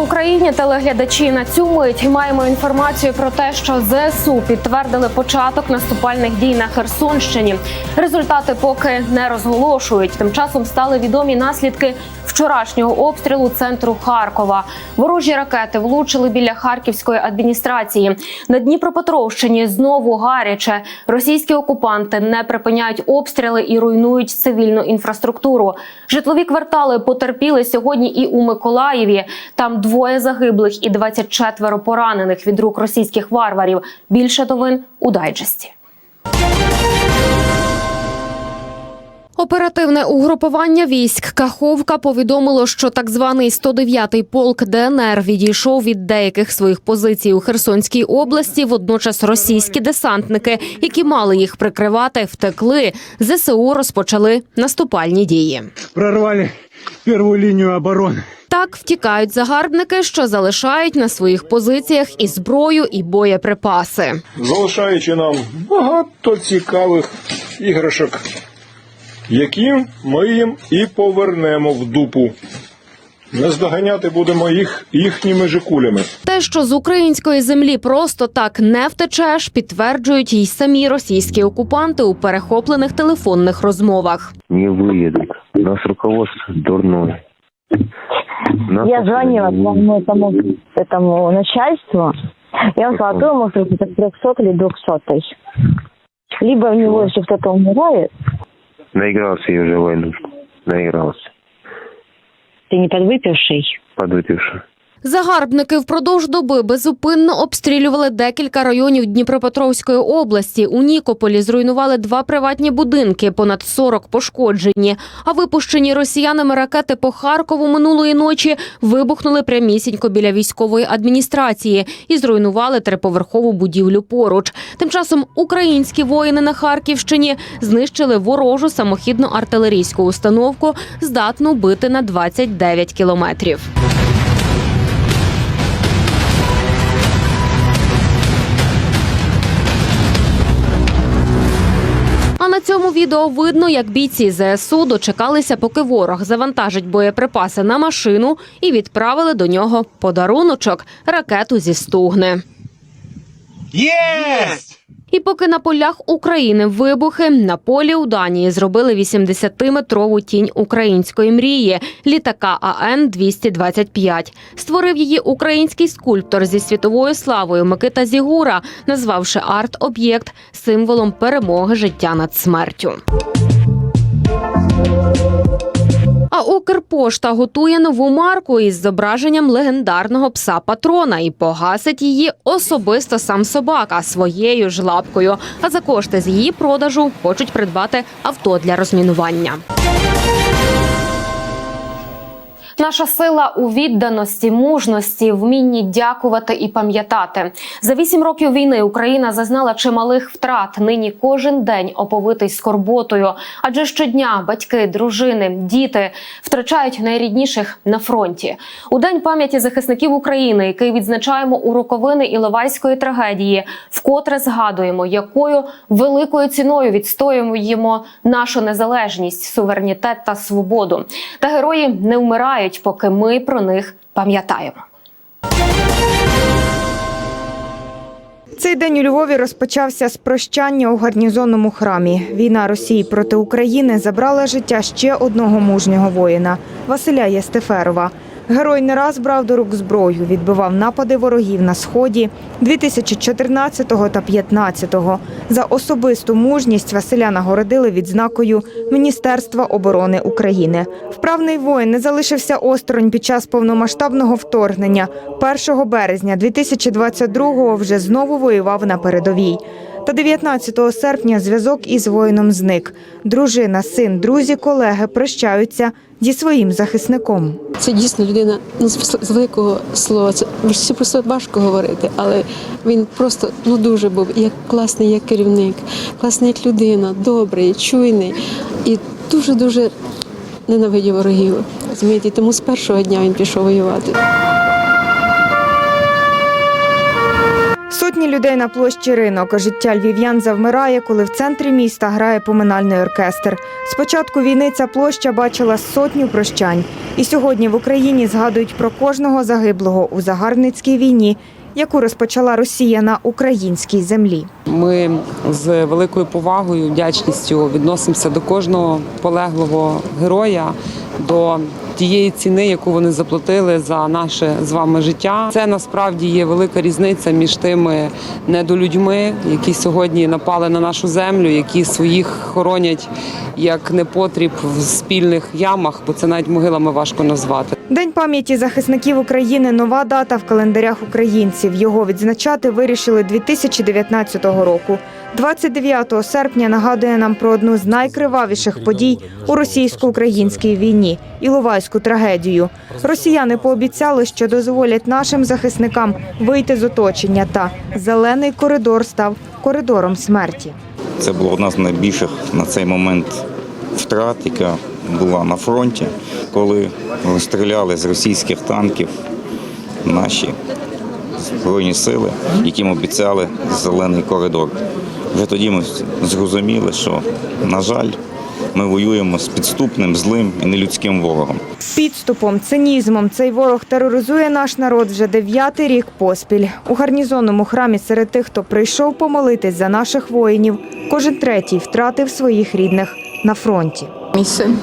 Україні, телеглядачі! На цю мить маємо інформацію про те, що ЗСУ підтвердили початок наступальних дій на Херсонщині. Результати поки не розголошують. Тим часом стали відомі наслідки вчорашнього обстрілу центру Харкова. Ворожі ракети влучили біля харківської адміністрації. На Дніпропетровщині знову гаряче. Російські окупанти не припиняють обстріли і руйнують цивільну інфраструктуру. Житлові квартали потерпіли сьогодні і у Миколаєві. Там двоє загиблих і 24 поранених від рук російських варварів. Більше новин у дайджесті. Оперативне угрупування військ Каховка повідомило, що так званий 109-й полк ДНР відійшов від деяких своїх позицій у Херсонській області. Водночас російські десантники, які мали їх прикривати, втекли. ЗСУ розпочали наступальні дії. прорвали первую линию обороны. Так втікають загарбники, що залишають на своїх позиціях і зброю, і боєприпаси. залишаючи нам багато цікавих іграшок, які ми їм і повернемо в дупу. Наздоганяти будемо їх їхніми же кулями. Те, що з української землі просто так не втечеш, підтверджують й самі російські окупанти у перехоплених телефонних розмовах. не выедут. У нас руководство дурное. Нас Я отсюда звонила не своему этому, этому начальству, и он сказал, то ему это 300 или 200 Либо у него, если кто-то умирает, Наигрался я уже в войнушку. Наигрался. ты не подвыпивший, Подвыпивший. Загарбники впродовж доби безупинно обстрілювали декілька районів Дніпропетровської області. У Нікополі зруйнували два приватні будинки, понад 40 пошкоджені. А випущені росіянами ракети по Харкову минулої ночі вибухнули прямісінько біля військової адміністрації і зруйнували триповерхову будівлю поруч. Тим часом українські воїни на Харківщині знищили ворожу самохідну артилерійську установку, здатну бити на 29 кілометрів. На цьому відео видно, як бійці ЗСУ дочекалися, поки ворог завантажить боєприпаси на машину і відправили до нього подаруночок ракету зі стугни. І поки на полях України вибухи на полі у Данії зробили 80-метрову тінь української мрії літака АН 225 Створив її український скульптор зі світовою славою Микита Зігура, назвавши арт-об'єкт символом перемоги життя над смертю. Укрпошта готує нову марку із зображенням легендарного пса патрона і погасить її особисто сам собака своєю ж лапкою. А за кошти з її продажу хочуть придбати авто для розмінування. Наша сила у відданості, мужності, вмінні дякувати і пам'ятати. За вісім років війни Україна зазнала чималих втрат. Нині кожен день оповитий скорботою. Адже щодня батьки, дружини, діти втрачають найрідніших на фронті. У день пам'яті захисників України, який відзначаємо у роковини Іловайської трагедії, вкотре згадуємо, якою великою ціною відстоюємо нашу незалежність, суверенітет та свободу. Та герої не вмирають, поки ми про них пам'ятаємо. Цей день у Львові розпочався з прощання у гарнізонному храмі. Війна Росії проти України забрала життя ще одного мужнього воїна Василя Єстеферова. Герой не раз брав до рук зброю, відбивав напади ворогів на сході 2014 та 2015. За особисту мужність Василя нагородили відзнакою Міністерства оборони України. Вправний воїн не залишився осторонь під час повномасштабного вторгнення. 1 березня 2022-го вже знову воював на передовій. Та 19 серпня зв'язок із воїном зник. Дружина, син, друзі, колеги прощаються зі своїм захисником. Це дійсно людина ну, з великого слова. Це просто важко говорити, але він просто ну дуже був як класний, як керівник, класний як людина, добрий, чуйний і дуже дуже ненавидів ворогів. Розумієте, тому з першого дня він пішов воювати. Сотні людей на площі ринок. Життя львів'ян завмирає, коли в центрі міста грає поминальний оркестр. З початку війни ця площа бачила сотню прощань. І сьогодні в Україні згадують про кожного загиблого у загарбницькій війні, яку розпочала Росія на українській землі. Ми з великою повагою, вдячністю відносимося до кожного полеглого героя, до тієї ціни, яку вони заплатили за наше з вами життя. Це насправді є велика різниця між тими недолюдьми, які сьогодні напали на нашу землю, які своїх хоронять як непотріб в спільних ямах, бо це навіть могилами важко назвати. День пам'яті захисників України нова дата в календарях українців. Його відзначати вирішили 2019 року. 29 серпня нагадує нам про одну з найкривавіших подій у російсько-українській війні Іловайську трагедію. Росіяни пообіцяли, що дозволять нашим захисникам вийти з оточення. Та зелений коридор став коридором смерті. Це була одна з найбільших на цей момент втрат, яка була на фронті, коли стріляли з російських танків наші збройні сили, яким обіцяли зелений коридор. Вже тоді ми зрозуміли, що, на жаль, ми воюємо з підступним, злим і нелюдським ворогом. Підступом, цинізмом цей ворог тероризує наш народ вже дев'ятий рік поспіль. У гарнізонному храмі серед тих, хто прийшов помолитись за наших воїнів, кожен третій втратив своїх рідних на фронті. Мій син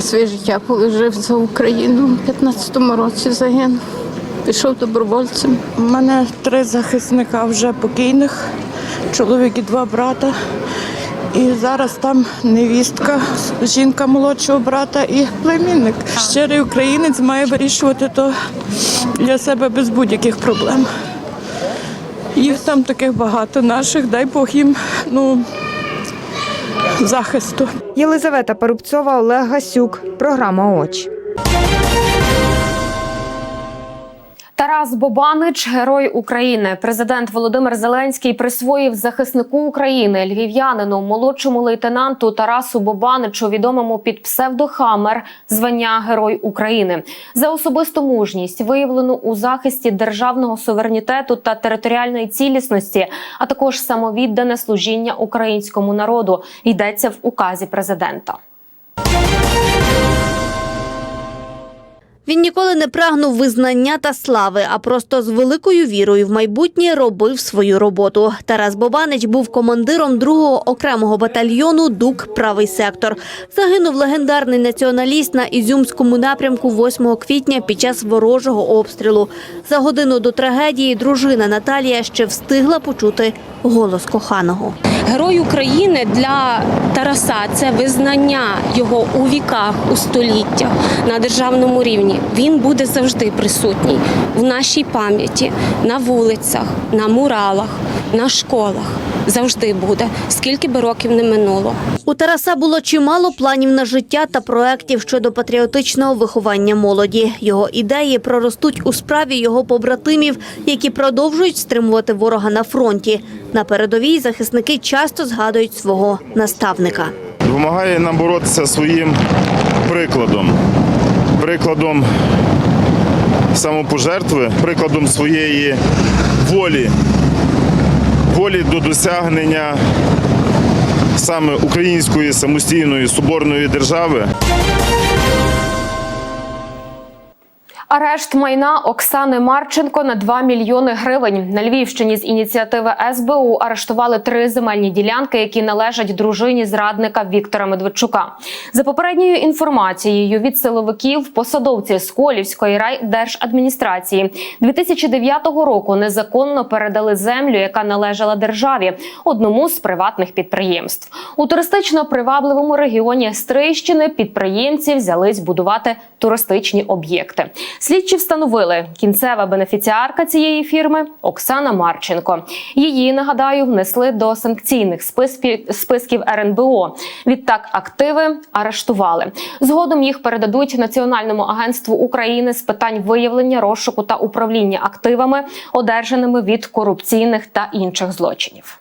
своє життя положив за Україну. У 15-му році загинув. Пішов добровольцем. У мене три захисника вже покійних, чоловік і два брата. І зараз там невістка, жінка молодшого брата і племінник. Щирий українець має вирішувати то для себе без будь-яких проблем. Їх там таких багато наших, дай Бог їм ну, захисту. Єлизавета Парубцова, Олег Гасюк. Програма Очі. Тарас Бобанич, герой України. Президент Володимир Зеленський присвоїв захиснику України львів'янину, молодшому лейтенанту Тарасу Бобаничу, відомому під псевдохамер, звання Герой України за особисту мужність, виявлену у захисті державного суверенітету та територіальної цілісності, а також самовіддане служіння українському народу. Йдеться в указі президента. Він ніколи не прагнув визнання та слави, а просто з великою вірою в майбутнє робив свою роботу. Тарас Бобанич був командиром другого окремого батальйону Дук Правий сектор. Загинув легендарний націоналіст на Ізюмському напрямку 8 квітня під час ворожого обстрілу. За годину до трагедії дружина Наталія ще встигла почути голос коханого. Герой України для Тараса це визнання його у віках, у століттях на державному рівні. Він буде завжди присутній в нашій пам'яті, на вулицях, на муралах, на школах. Завжди буде, скільки би років не минуло. У Тараса було чимало планів на життя та проєктів щодо патріотичного виховання молоді. Його ідеї проростуть у справі його побратимів, які продовжують стримувати ворога на фронті. На передовій захисники часто згадують свого наставника. Допомагає нам боротися своїм прикладом, прикладом самопожертви, прикладом своєї волі, волі до досягнення саме української самостійної соборної держави. Арешт майна Оксани Марченко на 2 мільйони гривень. На Львівщині з ініціативи СБУ арештували три земельні ділянки, які належать дружині зрадника Віктора Медведчука. За попередньою інформацією від силовиків, посадовці Сколівської райдержадміністрації 2009 року незаконно передали землю, яка належала державі, одному з приватних підприємств. У туристично привабливому регіоні Стрийщини підприємці взялись будувати туристичні об'єкти. Слідчі встановили кінцева бенефіціарка цієї фірми Оксана Марченко. Її нагадаю внесли до санкційних списків, РНБО. Відтак активи арештували. Згодом їх передадуть Національному агентству України з питань виявлення, розшуку та управління активами, одержаними від корупційних та інших злочинів.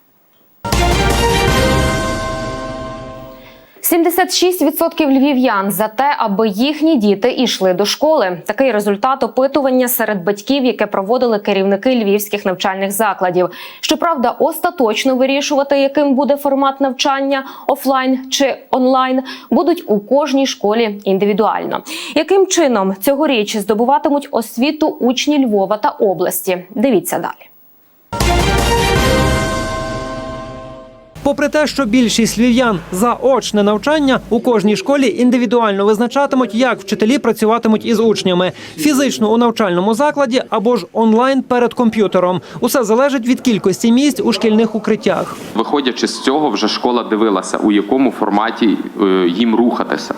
76% львів'ян за те, аби їхні діти йшли до школи. Такий результат опитування серед батьків, яке проводили керівники львівських навчальних закладів. Щоправда, остаточно вирішувати, яким буде формат навчання офлайн чи онлайн, будуть у кожній школі індивідуально. Яким чином цьогоріч здобуватимуть освіту учні Львова та області? Дивіться далі. Попри те, що більшість львів'ян за очне навчання у кожній школі індивідуально визначатимуть, як вчителі працюватимуть із учнями фізично у навчальному закладі або ж онлайн перед комп'ютером. Усе залежить від кількості місць у шкільних укриттях. Виходячи з цього, вже школа дивилася, у якому форматі е, їм рухатися.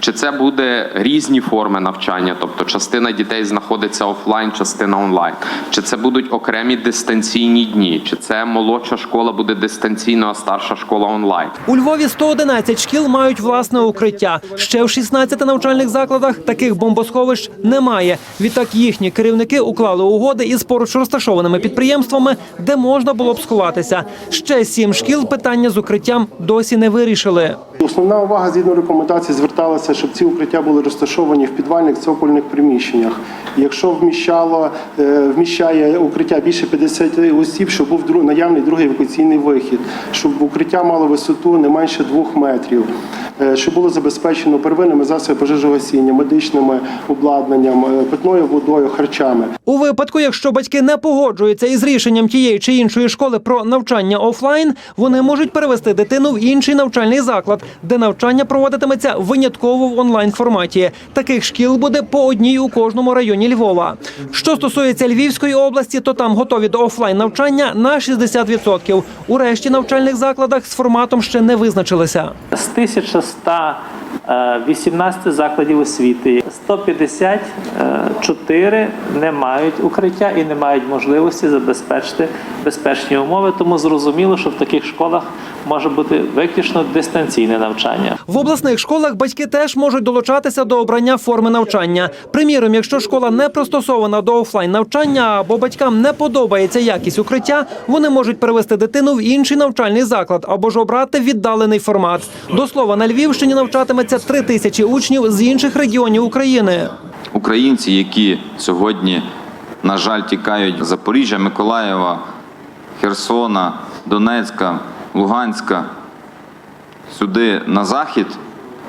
Чи це буде різні форми навчання, тобто частина дітей знаходиться офлайн, частина онлайн. Чи це будуть окремі дистанційні дні, чи це молодша школа буде дистанційно, старша школа онлайн. У Львові 111 шкіл мають власне укриття. Ще в 16 навчальних закладах таких бомбосховищ немає. Відтак їхні керівники уклали угоди із поруч розташованими підприємствами, де можна було б сховатися. Ще сім шкіл питання з укриттям досі не вирішили. Основна увага згідно рекомендацій зверталася, щоб ці укриття були розташовані в підвальних цокольних приміщеннях. Якщо вміщало е, вміщає укриття більше 50 осіб, щоб був наявний другий евакуаційний вихід, щоб укриття мало висоту не менше двох метрів, е, щоб було забезпечено первинними засобами пожежогасіння, медичними обладнанням, е, питною водою, харчами. У випадку, якщо батьки не погоджуються із рішенням тієї чи іншої школи про навчання офлайн, вони можуть перевести дитину в інший навчальний заклад, де навчання проводитиметься винятково в онлайн форматі. Таких шкіл буде по одній у кожному районі Львова. Що стосується Львівської області, то там готові до офлайн навчання на 60%. У решті навчальних закладах з форматом ще не визначилися. З 1118 закладів освіти 154 не мають укриття і не мають можливості забезпечити безпечні умови. Тому зрозуміло, що в таких школах може бути виключно дистанційне навчання. В обласних школах батьки теж можуть долучатися до обрання форми навчання. Приміром, якщо школа не пристосована до офлайн навчання або батькам не подобається якість укриття, вони можуть перевести дитину в інший навчальний заклад або ж обрати віддалений формат. До слова, на Львівщині навчатиметься три тисячі учнів з інших регіонів України. Українці, які сьогодні, на жаль, тікають з Запоріжжя, Миколаєва, Херсона, Донецька, Луганська, сюди на захід,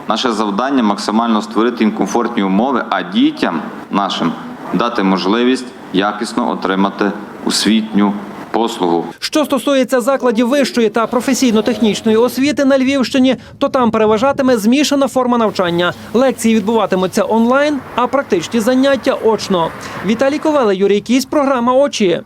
наше завдання максимально створити їм комфортні умови, а дітям нашим дати можливість якісно отримати освітню послугу. Що стосується закладів вищої та професійно-технічної освіти на Львівщині, то там переважатиме змішана форма навчання. Лекції відбуватимуться онлайн, а практичні заняття очно. Віталій Ковеле, Юрій Кісь, програма Очі.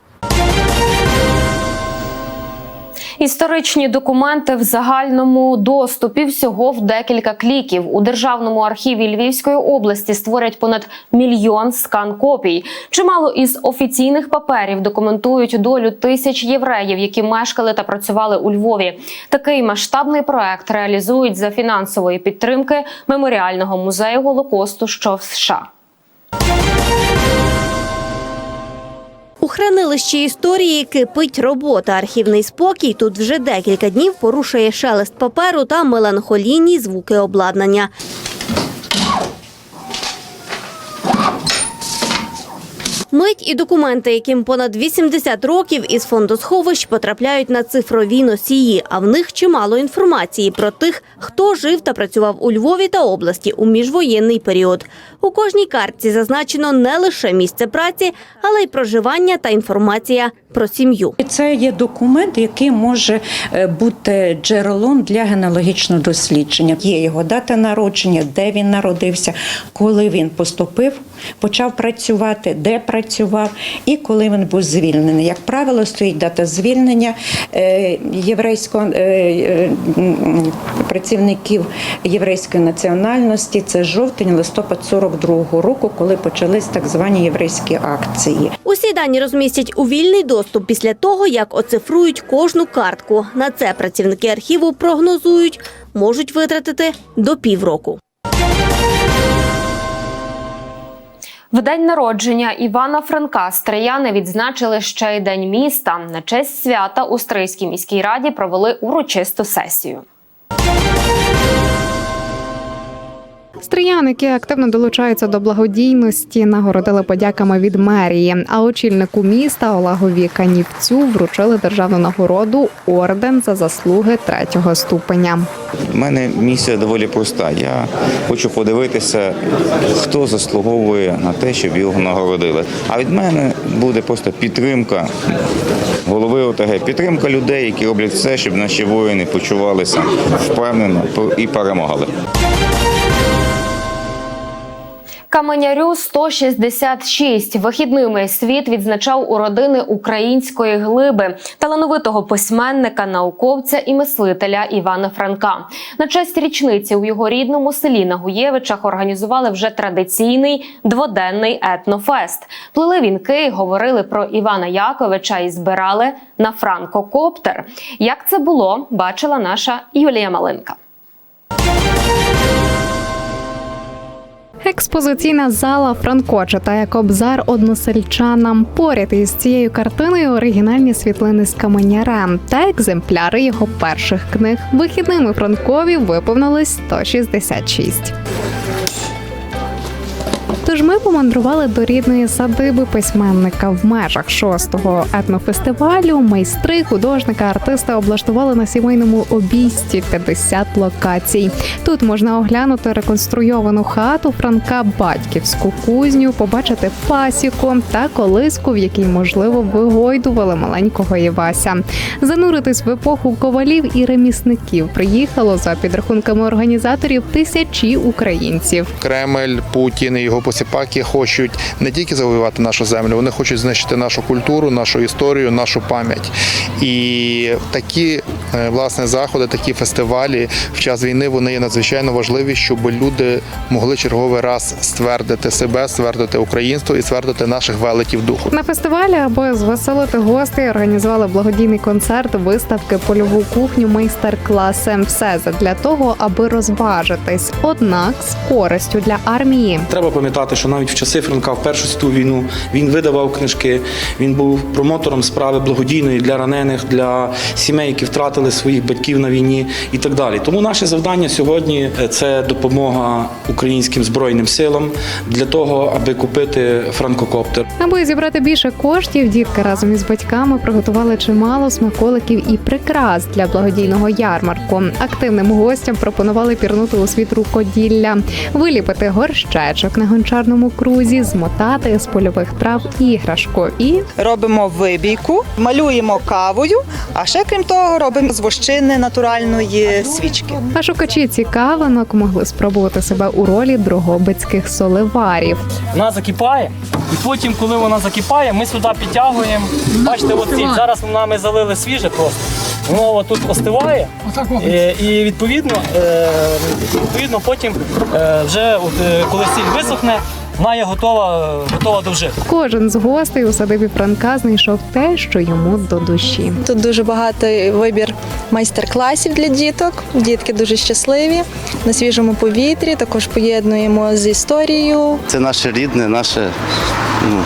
Історичні документи в загальному доступі всього в декілька кліків. У державному архіві Львівської області створять понад мільйон скан-копій. Чимало із офіційних паперів документують долю тисяч євреїв, які мешкали та працювали у Львові. Такий масштабний проект реалізують за фінансової підтримки меморіального музею Голокосту, що в США. Хранилищі історії кипить робота. Архівний спокій тут вже декілька днів порушує шелест паперу та меланхолійні звуки обладнання. Мить і документи, яким понад 80 років із фондосховищ потрапляють на цифрові носії, а в них чимало інформації про тих, хто жив та працював у Львові та області у міжвоєнний період. У кожній картці зазначено не лише місце праці, але й проживання та інформація про сім'ю. Це є документ, який може е, бути джерелом для генеалогічного дослідження. Є його дата народження, де він народився, коли він поступив, почав працювати, де працював і коли він був звільнений. Як правило, стоїть дата звільнення е, єврейського е, працівників єврейської національності. Це жовтень, листопад 42-го року, коли почались так звані єврейські акції. Усі дані розмістять у вільний доступ після того, як оцифрують кожну картку. На це працівники архіву прогнозують, можуть витратити до півроку. В день народження Івана Франка Стрияни відзначили ще й день міста. На честь свята у Стрийській міській раді провели урочисту сесію. Стріян, які активно долучаються до благодійності, нагородили подяками від мерії. А очільнику міста Олегові Канівцю вручили державну нагороду орден за заслуги третього ступеня. У мене місія доволі проста. Я хочу подивитися, хто заслуговує на те, щоб його нагородили. А від мене буде просто підтримка голови ОТГ, підтримка людей, які роблять все, щоб наші воїни почувалися впевнено і перемагали. Каменярю 166. Вихідними світ відзначав у родини української глиби, талановитого письменника, науковця і мислителя Івана Франка. На честь річниці у його рідному селі на Гуєвичах організували вже традиційний дводенний етнофест. Плели вінки, говорили про Івана Яковича і збирали на франкокоптер. Як це було, бачила наша Юлія Малинка. Експозиційна зала Франко читає кобзар односельчанам. Поряд із цією картиною оригінальні світлини з каменяра та екземпляри його перших книг. Вихідними Франкові виповнилось 166. Тож ми помандрували до рідної садиби письменника в межах шостого етнофестивалю. Майстри, художника, артисти облаштували на сімейному обійсті 50 локацій. Тут можна оглянути реконструйовану хату Франка, батьківську кузню, побачити пасіку та колиску, в якій можливо вигойдували маленького Івася. Зануритись в епоху ковалів і ремісників приїхало за підрахунками організаторів тисячі українців. Кремль, Путін і його посіпаки хочуть не тільки завоювати нашу землю, вони хочуть знищити нашу культуру, нашу історію, нашу пам'ять. І такі власне заходи, такі фестивалі в час війни вони є надзвичайно важливі, щоб люди могли черговий раз ствердити себе, ствердити українство і ствердити наших велетів духу. На фестивалі, аби звеселити гостей, організували благодійний концерт, виставки, польову кухню, майстер-класи. Все для того, аби розважитись, однак з користю для армії. Треба пам'ятати, що навіть в часи Франка в Першу світову війну він видавав книжки, він був промотором справи благодійної для ранених, для сімей, які втратили своїх батьків на війні і так далі. Тому наше завдання сьогодні це допомога українським збройним силам для того, аби купити франкокоптер. Аби зібрати більше коштів, дітки разом із батьками приготували чимало смаколиків і прикрас для благодійного ярмарку. Активним гостям пропонували пірнути у світ рукоділля, виліпити горщечок на гончарному крузі, змотати з польових трав іграшку і робимо вибійку, малюємо кавою, а ще крім того, робимо з вощини натуральної свічки. А шукачі цікавинок могли спробувати себе у ролі дрогобицьких соливарів. Вона закипає, і потім, коли вона закипає, ми сюди підтягуємо. Бачите, от ці зараз вона ми залили свіже просто. Воно тут остиває, і, і відповідно, е, відповідно потім е, вже от, е, коли сіль висохне, вона є готова, готова до вжитку. Кожен з гостей у садибі Франка знайшов те, що йому до душі. Тут дуже багатий вибір майстер-класів для діток. Дітки дуже щасливі на свіжому повітрі. Також поєднуємо з історією. Це наше рідне, наше ну,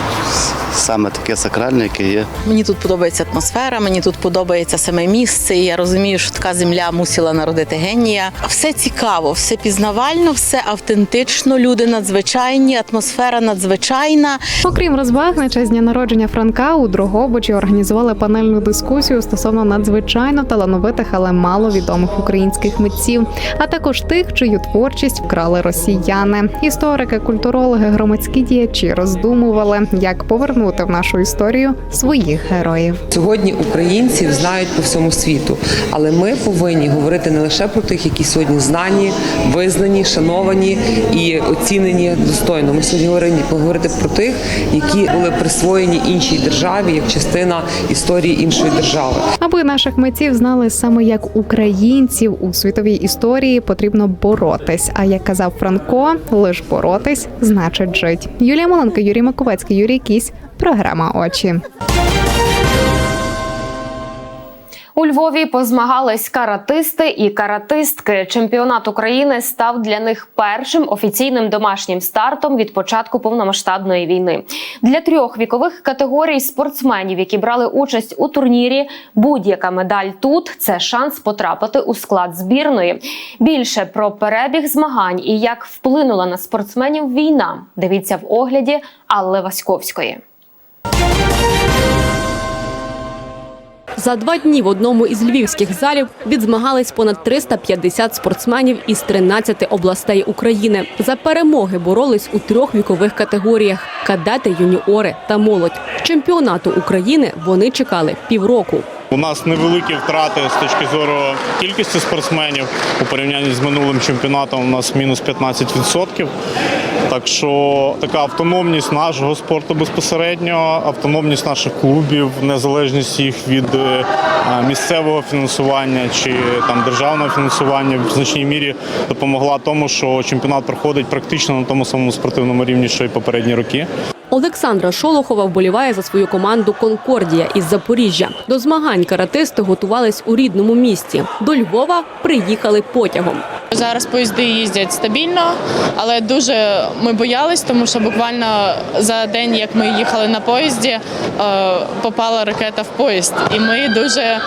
саме таке сакральне, яке є. Мені тут подобається атмосфера, мені тут подобається саме місце. і Я розумію, що така земля мусила народити генія. Все цікаво, все пізнавально, все автентично. Люди надзвичайні, атмосфера надзвичайна. Окрім розваг, на честь дня народження Франка у Дрогобичі організували панельну дискусію стосовно надзвичайно талановитих, але маловідомих українських митців, а також тих, чию творчість вкрали росіяни. Історики, культурологи, громадські діячі роздумували, як повернути в нашу історію своїх героїв. Сьогодні українців знають по всьому світу, але ми повинні говорити не лише про тих, які сьогодні знані, визнані, шановані і оцінені достойно. Ми сьогодні говоримо поговорити про тих, які були присвоєні іншій державі як частина історії іншої держави. Аби наших митців знали саме як українців у світовій історії, потрібно боротись. А як казав Франко, лиш боротись значить жить. Юлія Маленко, Юрій Маковецький, Юрій Кісь. Програма очі. У Львові позмагались каратисти і каратистки. Чемпіонат України став для них першим офіційним домашнім стартом від початку повномасштабної війни. Для трьох вікових категорій спортсменів, які брали участь у турнірі, будь-яка медаль тут це шанс потрапити у склад збірної. Більше про перебіг змагань і як вплинула на спортсменів війна. Дивіться в огляді Алли Васьковської. За два дні в одному із львівських залів відзмагались понад 350 спортсменів із 13 областей України. За перемоги боролись у трьох вікових категоріях: кадети, юніори та молодь. Чемпіонату України вони чекали півроку. У нас невеликі втрати з точки зору кількості спортсменів у порівнянні з минулим чемпіонатом. У нас мінус 15%. Так що така автономність нашого спорту безпосередньо, автономність наших клубів, незалежність їх від е, місцевого фінансування чи там державного фінансування в значній мірі допомогла тому, що чемпіонат проходить практично на тому самому спортивному рівні, що й попередні роки. Олександра Шолохова вболіває за свою команду Конкордія із Запоріжжя. До змагань каратисти готувались у рідному місті. До Львова приїхали потягом. Зараз поїзди їздять стабільно, але дуже ми боялись, тому що буквально за день, як ми їхали на поїзді, е, попала ракета в поїзд, і ми дуже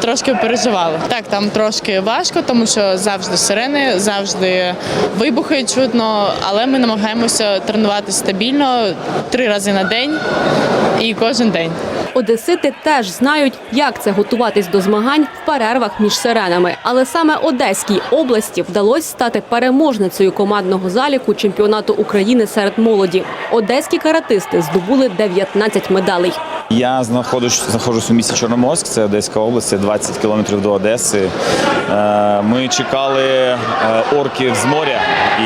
трошки переживали. Так, там трошки важко, тому що завжди сирени, завжди вибухи чутно, але ми намагаємося тренуватися стабільно три рази на день і кожен день. Одесити теж знають, як це готуватись до змагань в перервах між сиренами. Але саме Одеській області вдалося стати переможницею командного заліку чемпіонату України серед молоді. Одеські каратисти здобули 19 медалей. Я знаходжусь, знаходжусь у місті Чорноморськ, це Одеська область, це 20 кілометрів до Одеси. Е, Ми чекали е, орків з моря,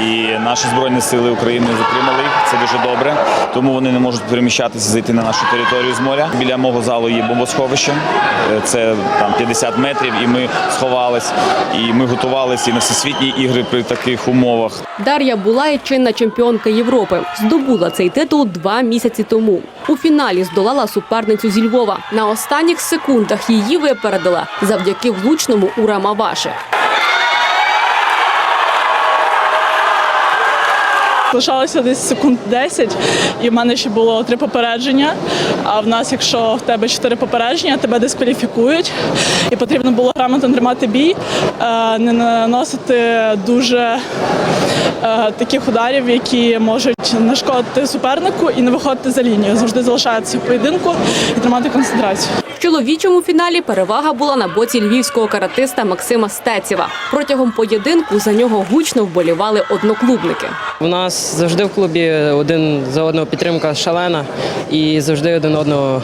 і наші збройні сили України затримали їх. Це дуже добре. Тому вони не можуть переміщатися, зайти на нашу територію з моря. Біля мого залу є бомбосховище. Е, Це там 50 метрів, і ми сховались. І ми готувалися і на всесвітні ігри при таких умовах. Дар'я Булай, чинна чемпіонка Європи, здобула цей титул два місяці тому. У фіналі здолала суперницю зі Львова. На останніх секундах її випередила завдяки влучному Ура Маваши. Лишалося десь секунд 10, і в мене ще було три попередження. А в нас, якщо в тебе чотири попередження, тебе дискваліфікують. І потрібно було грамотно тримати бій, е, не наносити дуже е, таких ударів, які можуть нашкодити супернику і не виходити за лінію. Завжди залишатися в поєдинку і тримати концентрацію. В чоловічому фіналі перевага була на боці львівського каратиста Максима Стецєва. Протягом поєдинку за нього гучно вболівали одноклубники. У нас завжди в клубі один за одного підтримка шалена і завжди один одного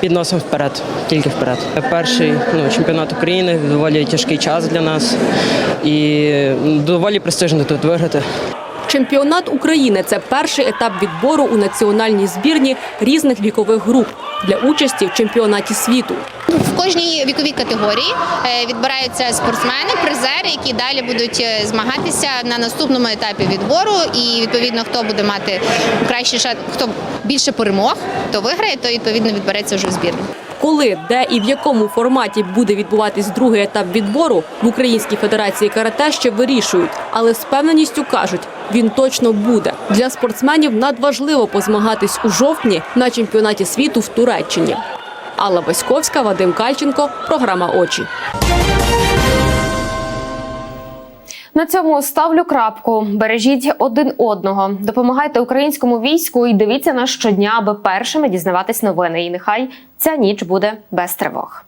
підносимо вперед, тільки вперед. Перший ну, чемпіонат України доволі тяжкий час для нас і доволі престижно тут виграти. Чемпіонат України це перший етап відбору у національній збірні різних вікових груп для участі в чемпіонаті світу. В кожній віковій категорії е, відбираються спортсмени, призери, які далі будуть е, змагатися на наступному етапі відбору. І відповідно, хто буде мати кращий шанс, хто більше перемог, то виграє, то відповідно відбереться вже в збірну. Коли, де і в якому форматі буде відбуватись другий етап відбору в Українській федерації карате ще вирішують, але з певненістю кажуть, він точно буде. Для спортсменів надважливо позмагатись у жовтні на чемпіонаті світу в Туреччині. Алла Баськовська, Вадим Кальченко, програма Очі. На цьому ставлю крапку. Бережіть один одного, допомагайте українському війську і дивіться нас щодня, аби першими дізнаватись новини. І нехай ця ніч буде без тривог.